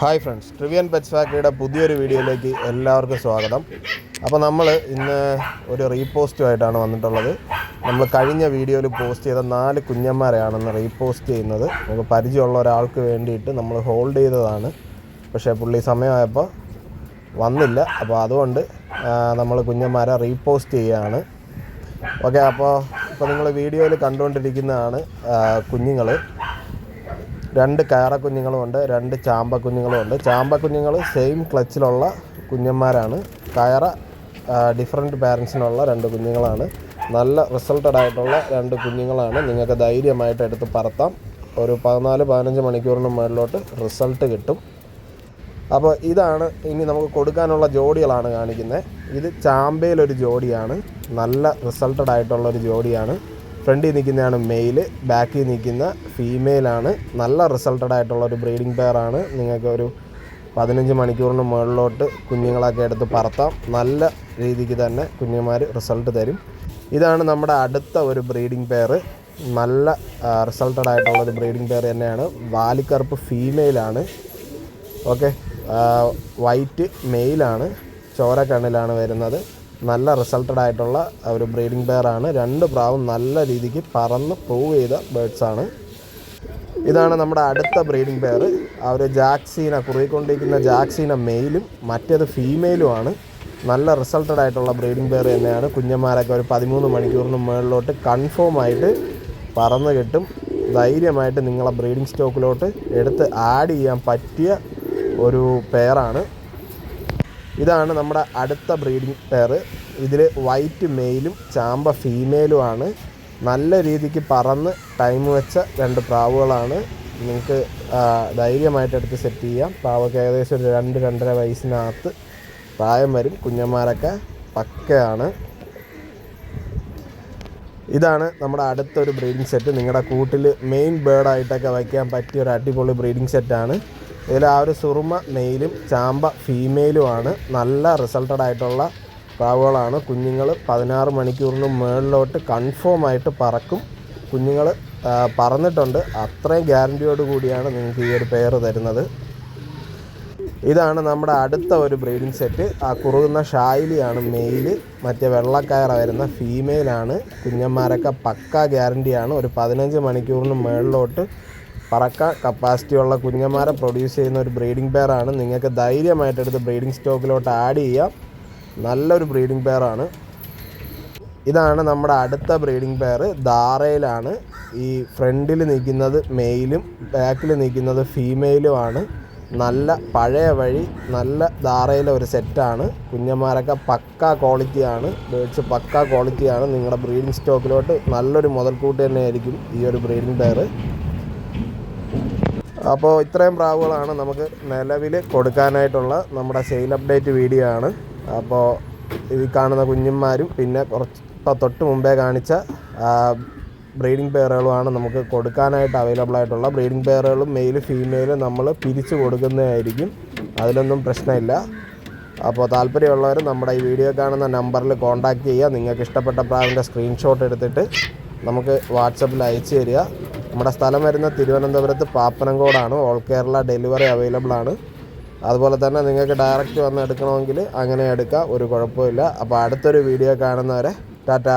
Hi friends ട്രിവിയൻ pets ഫാക്ടറിയുടെ പുതിയൊരു വീഡിയോയിലേക്ക് എല്ലാവർക്കും സ്വാഗതം. അപ്പോൾ നമ്മൾ ഇന്ന് ഒരു റീപോസ്റ്റുമായിട്ടാണ് വന്നിട്ടുള്ളത്. നമ്മൾ കഴിഞ്ഞ വീഡിയോയിൽ പോസ്റ്റ് ചെയ്ത നാല് കുഞ്ഞന്മാരെയാണെന്ന് റീപോസ്റ്റ് ചെയ്യുന്നത്. നമുക്ക് പരിചയമുള്ള ഒരാൾക്ക് വേണ്ടിയിട്ട് നമ്മൾ ഹോൾഡ് ചെയ്തതാണ്. പക്ഷേ പുള്ളി സമയമായപ്പോൾ വന്നില്ല. അപ്പോൾ അതുകൊണ്ട് നമ്മൾ കുഞ്ഞന്മാരെ റീപോസ്റ്റ് ചെയ്യുകയാണ് ഓക്കെ അപ്പോൾ ഇപ്പോൾ നിങ്ങൾ വീഡിയോയിൽ കണ്ടുകൊണ്ടിരിക്കുന്നതാണ് കുഞ്ഞുങ്ങൾ രണ്ട് കയറ കുഞ്ഞുങ്ങളും രണ്ട് ചാമ്പ കുഞ്ഞുങ്ങളുമുണ്ട് ചാമ്പ കുഞ്ഞുങ്ങൾ സെയിം ക്ലച്ചിലുള്ള കുഞ്ഞന്മാരാണ്. കയറ ഡിഫറെന്റ് പാരൻസിനുള്ള രണ്ട് കുഞ്ഞുങ്ങളാണ്. നല്ല റിസൾട്ടഡ് ആയിട്ടുള്ള രണ്ട് കുഞ്ഞുങ്ങളാണ്. നിങ്ങൾക്ക് ധൈര്യമായിട്ട് എടുത്ത് പറത്താം. ഒരു പതിനാല് പതിനഞ്ച് മണിക്കൂറിന് മുകളിലോട്ട് റിസൾട്ട് കിട്ടും. അപ്പോൾ ഇതാണ് ഇനി നമുക്ക് കൊടുക്കാനുള്ള ജോഡികളാണ് കാണിക്കുന്നത്. ഇത് ചാമ്പയിലൊരു ജോഡിയാണ്. നല്ല റിസൾട്ടഡ് ആയിട്ടുള്ള ഒരു ജോഡിയാണ്. ഫ്രണ്ടിൽ നിൽക്കുന്നതാണ് മെയിൽ ബാക്കിൽ നിൽക്കുന്ന ഫീമെയിലാണ്. നല്ല റിസൾട്ടഡ് ആയിട്ടുള്ള ഒരു ബ്രീഡിംഗ് പെയറാണ് നിങ്ങൾക്ക് ഒരു പതിനഞ്ച് മണിക്കൂറിന് മുകളിലോട്ട് കുഞ്ഞുങ്ങളൊക്കെ എടുത്ത് പറത്താം. നല്ല രീതിക്ക് തന്നെ കുഞ്ഞുമാർ റിസൾട്ട് തരും. ഇതാണ് നമ്മുടെ അടുത്ത ഒരു ബ്രീഡിംഗ് പെയർ. നല്ല റിസൾട്ടഡ് ആയിട്ടുള്ള ഒരു ബ്രീഡിംഗ് പെയർ തന്നെയാണ്. വാലിക്കറുപ്പ് ഫീമെയിലാണ്. Okay white മെയിലാണ്. ചോരക്കണ്ണിലാണ് വരുന്നത്. നല്ല റിസൾട്ടഡ് ആയിട്ടുള്ള ഒരു ബ്രീഡിംഗ് ആണ്. രണ്ട് പ്രാവും നല്ല രീതിക്ക് പറന്ന് പ്രൂവ് ചെയ്ത ബേഡ്സാണ് ഇതാണ് നമ്മുടെ അടുത്ത ബ്രീഡിംഗ് പെയർ ഒരു ജാക്സീന കുറിക്കൊണ്ടിരിക്കുന്ന ജാക്സീന മെയിലും മറ്റേത് ഫീമെയിലുമാണ് നല്ല റിസൾട്ടഡ് ആയിട്ടുള്ള ബ്രീഡിംഗ് പെയർ തന്നെയാണ്. കുഞ്ഞന്മാരൊക്കെ ഒരു പതിമൂന്ന് മണിക്കൂറിന് മുകളിലോട്ട് കൺഫേം ആയിട്ട് പറന്ന് കിട്ടും. ധൈര്യമായിട്ട് നിങ്ങളെ ബ്രീഡിംഗ് സ്റ്റോക്കിലോട്ട് എടുത്ത് ആഡ് ചെയ്യാൻ പറ്റിയ ഒരു പെയറാണ് ഇതാണ് നമ്മുടെ അടുത്ത ബ്രീഡിംഗ് പെയർ. ഇതിൽ വൈറ്റ് മെയിലും ചാമ്പ ഫീമെയിലുമാണ് നല്ല രീതിക്ക് പറന്ന് ടൈം വെച്ച രണ്ട് പ്രാവുകളാണ്. നിങ്ങൾക്ക് ധൈര്യമായിട്ട് എടുത്ത് സെറ്റ് ചെയ്യാം. പ്രാവൊക്കെ ഏകദേശം ഒരു രണ്ട് രണ്ടര വയസ്സിനകത്ത് പ്രായം വരും. കുഞ്ഞന്മാരൊക്കെ പക്കയാണ്. ഇതാണ് നമ്മുടെ അടുത്തൊരു ബ്രീഡിംഗ് സെറ്റ് നിങ്ങളുടെ കൂട്ടിൽ മെയിൻ ബേർഡായിട്ടൊക്കെ വയ്ക്കാൻ പറ്റിയ ഒരു അടിപൊളി ബ്രീഡിംഗ് സെറ്റാണ് ഇതിൽ ആ ഒരു സുറുമ മെയിലും ചാമ്പ ഫീമെയിലുമാണ്. നല്ല റിസൾട്ടഡ് ആയിട്ടുള്ള പ്രാവുകളാണ്. കുഞ്ഞുങ്ങൾ പതിനാറ് മണിക്കൂറിന് മുകളിലോട്ട് കൺഫേം ആയിട്ട് പറക്കും. കുഞ്ഞുങ്ങൾ പറന്നിട്ടുണ്ട്. അത്രയും ഗ്യാരന്റിയോട് കൂടിയാണ് നിങ്ങൾക്ക് ഈ ഒരു പെയർ തരുന്നത്. ഇതാണ് നമ്മുടെ അടുത്ത ഒരു ബ്രീഡിംഗ് സെറ്റ് ആ കുറുകുന്ന ഷായിലിയാണ് മെയിൽ മറ്റേ വെള്ളക്കയറ വരുന്ന ഫീമെയിലാണ് കുഞ്ഞന്മാരൊക്കെ പക്ക ഗ്യാരന്റിയാണ് ഒരു പതിനഞ്ച് മണിക്കൂറിന് മുകളിലോട്ട് പറക്കാൻ കപ്പാസിറ്റിയുള്ള കുഞ്ഞന്മാരെ പ്രൊഡ്യൂസ് ചെയ്യുന്ന ഒരു ബ്രീഡിംഗ് പെയറാണ് നിങ്ങൾക്ക് ധൈര്യമായിട്ട് എടുത്ത് ബ്രീഡിംഗ് സ്റ്റോക്കിലോട്ട് ആഡ് ചെയ്യാം. നല്ലൊരു ബ്രീഡിംഗ് പെയറാണ് ഇതാണ് നമ്മുടെ അടുത്ത ബ്രീഡിംഗ് പെയർ ധാറയിലാണ് ഈ ഫ്രണ്ടിൽ നിൽക്കുന്നത് മെയിലും ബാക്കിൽ നിൽക്കുന്നത് ഫീമെയിലുമാണ് നല്ല പഴയ വഴി നല്ല ധാറയിലെ ഒരു സെറ്റാണ് കുഞ്ഞന്മാരൊക്കെ പക്ക ക്വാളിറ്റിയാണ് ബേഡ്സ് പക്ക ക്വാളിറ്റിയാണ് നിങ്ങളുടെ ബ്രീഡിംഗ് സ്റ്റോക്കിലോട്ട് നല്ലൊരു മുതൽക്കൂട്ട് തന്നെയായിരിക്കും ഈ ഒരു ബ്രീഡിംഗ് പെയർ അപ്പോൾ ഇത്രയും പ്രാവുകളാണ് നമുക്ക് നിലവിൽ കൊടുക്കാനായിട്ടുള്ള നമ്മുടെ സെയിൽ അപ്ഡേറ്റ് വീഡിയോ ആണ് അപ്പോൾ ഈ കാണുന്ന കുഞ്ഞന്മാരും പിന്നെ കുറച്ച് ഇപ്പോൾ തൊട്ട് മുമ്പേ കാണിച്ച ബ്രീഡിംഗ് പെയറുകളുമാണ് നമുക്ക് കൊടുക്കാനായിട്ട് അവൈലബിൾ ആയിട്ടുള്ള. ബ്രീഡിംഗ് പെയറുകളും മെയിലും ഫീമെയിൽ നമ്മൾ പിരിച്ചു കൊടുക്കുന്നതായിരിക്കും. അതിലൊന്നും പ്രശ്നമില്ല. അപ്പോൾ താല്പര്യമുള്ളവർ നമ്മുടെ ഈ വീഡിയോ കാണുന്ന നമ്പറിൽ കോൺടാക്റ്റ് ചെയ്യുക. നിങ്ങൾക്ക് ഇഷ്ടപ്പെട്ട പ്രാവിന്റെ സ്ക്രീൻഷോട്ട് എടുത്തിട്ട് നമുക്ക് വാട്സപ്പിൽ അയച്ചു തരിക. നമ്മുടെ സ്ഥലം വരുന്ന തിരുവനന്തപുരത്ത് പാപ്പനംകോടാണ്. ഓൾ കേരള ഡെലിവറി അവൈലബിൾ ആണ്. അതുപോലെ തന്നെ നിങ്ങൾക്ക് ഡയറക്റ്റ് വന്ന് എടുക്കണമെങ്കിൽ അങ്ങനെ എടുക്കാം. ഒരു കുഴപ്പമില്ല. അപ്പോൾ അടുത്തൊരു വീഡിയോ കാണുന്നവരെ ടാറ്റ.